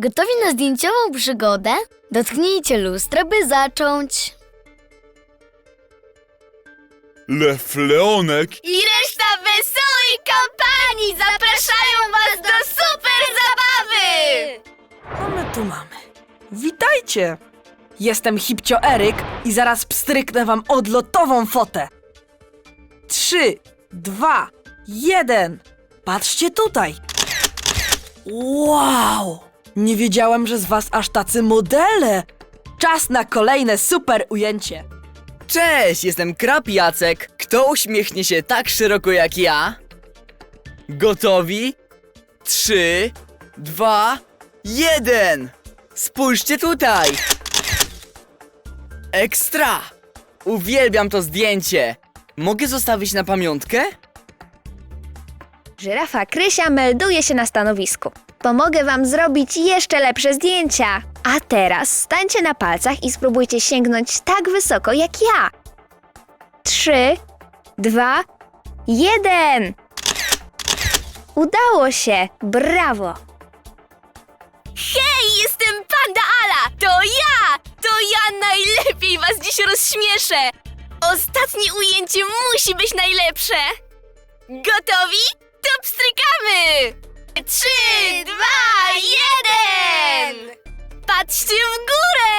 Gotowi na zdjęciową przygodę? Dotknijcie lustra, by zacząć. Lew Leonek I reszta wesołej kampanii zapraszają was do super zabawy! Co my tu mamy? Witajcie! Jestem Hipcio Eryk i zaraz pstryknę wam odlotową fotę. Trzy, dwa, jeden. Patrzcie tutaj. Wow! Nie wiedziałem, że z was aż tacy modele. Czas na kolejne super ujęcie. Cześć, jestem Krap Jacek. Kto uśmiechnie się tak szeroko jak ja? Gotowi? Trzy, dwa, jeden. Spójrzcie tutaj. Ekstra! Uwielbiam to zdjęcie. Mogę zostawić na pamiątkę? Żyrafa Krysia melduje się na stanowisku. Pomogę wam zrobić jeszcze lepsze zdjęcia. A teraz stańcie na palcach i spróbujcie sięgnąć tak wysoko jak ja. Trzy, dwa, jeden. Udało się! Brawo! Hej, jestem Panda Ala! To ja! To ja najlepiej was dziś rozśmieszę! Ostatnie ujęcie musi być najlepsze! Gotowi? To pstrykamy! Trzy, dwa, jeden! Patrzcie w górę!